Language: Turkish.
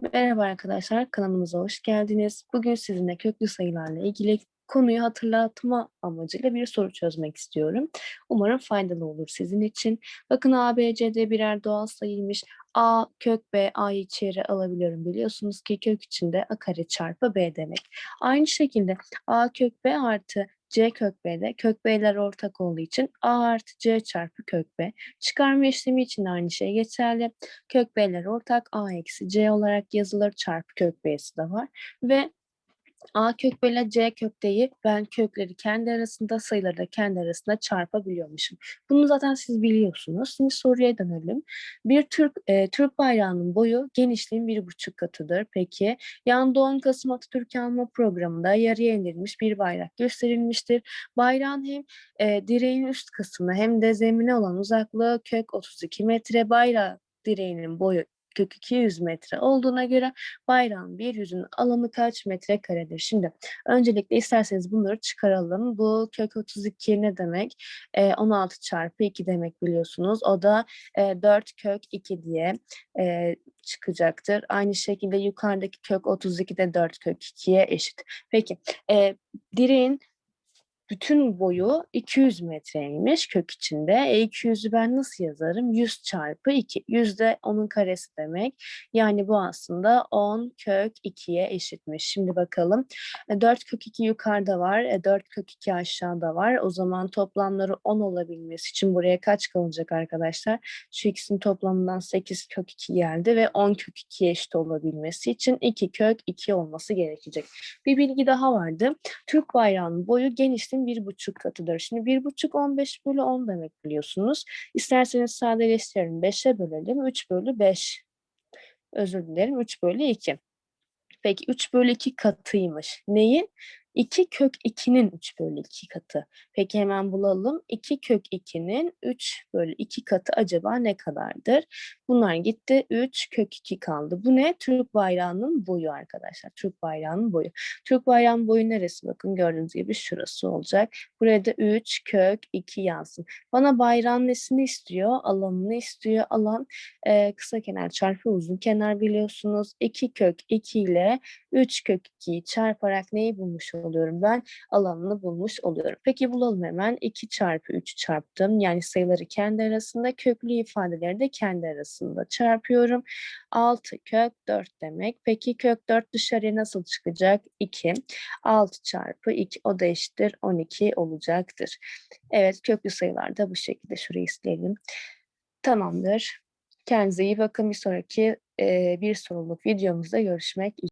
Merhaba arkadaşlar, kanalımıza hoş geldiniz. Bugün sizinle köklü sayılarla ilgili konuyu hatırlatma amacıyla bir soru çözmek istiyorum. Umarım faydalı olur sizin için. Bakın A, B, C, D birer doğal sayıymış. A kök B, A'yı içeri alabiliyorum. Biliyorsunuz ki kök içinde A kare çarpı B demek. Aynı şekilde A kök B artı C kök B'de kök B'ler ortak olduğu için A artı C çarpı kök B. Çıkarma işlemi için aynı şey geçerli. Kök B'ler ortak A eksi C olarak yazılır. Çarpı kök B'si de var. Ve A kök B ile C kökteyi ben kökleri kendi arasında sayıları da kendi arasında çarpabiliyormuşum. Bunu zaten siz biliyorsunuz. Şimdi soruya dönelim. Bir Türk e, Türk bayrağının boyu genişliğin bir buçuk katıdır. Peki yanda 10 Kasım Atatürk Anma programında yarıya indirilmiş bir bayrak gösterilmiştir. Bayrağın hem e, direğin üst kısmı hem de zemine olan uzaklığı kök 32 metre. Bayrağı direğinin boyu kök 200 metre olduğuna göre bayrağın bir yüzünün alanı kaç metre karedir? Şimdi öncelikle isterseniz bunları çıkaralım. Bu kök 32 ne demek? E, 16 çarpı 2 demek biliyorsunuz. O da e, 4 kök 2 diye e, çıkacaktır. Aynı şekilde yukarıdaki kök 32 de 4 kök 2'ye eşit. Peki e, direğin bütün boyu 200 metreymiş kök içinde. E 200'ü ben nasıl yazarım? 100 çarpı 2. 100 de onun karesi demek. Yani bu aslında 10 kök 2'ye eşitmiş. Şimdi bakalım. E 4 kök 2 yukarıda var. E 4 kök 2 aşağıda var. O zaman toplamları 10 olabilmesi için buraya kaç kalacak arkadaşlar? Şu ikisinin toplamından 8 kök 2 geldi ve 10 kök 2'ye eşit olabilmesi için 2 kök 2 olması gerekecek. Bir bilgi daha vardı. Türk bayrağının boyu genişliği bir buçuk katıdır. Şimdi bir buçuk 15 bölü 10 demek biliyorsunuz. İsterseniz sadeleştirelim. 5'e bölelim. 3 bölü 5. Özür dilerim. 3 bölü 2. Peki 3 bölü 2 katıymış. Neyin? 2 kök 2'nin 3 bölü 2 katı. Peki hemen bulalım. 2 kök 2'nin 3 bölü 2 katı acaba ne kadardır? Bunlar gitti. 3 kök 2 kaldı. Bu ne? Türk bayrağının boyu arkadaşlar. Türk bayrağının boyu. Türk bayrağının boyu neresi? Bakın gördüğünüz gibi şurası olacak. Buraya da 3 kök 2 yazsın. Bana bayrağın nesini istiyor? Alanını istiyor. Alan e, kısa kenar çarpı uzun kenar biliyorsunuz. 2 kök 2 ile 3 kök 2'yi çarparak neyi bulmuş oluyorum ben? Alanını bulmuş oluyorum. Peki bulalım hemen. 2 çarpı 3 çarptım. Yani sayıları kendi arasında, köklü ifadeleri de kendi arasında çarpıyorum. 6 kök 4 demek. Peki kök 4 dışarıya nasıl çıkacak? 2. 6 çarpı 2 o da eşittir 12 olacaktır. Evet köklü sayılar da bu şekilde. Şurayı silelim. Tamamdır. Kendinize iyi bakın. Bir sonraki e, bir soruluk videomuzda görüşmek üzere.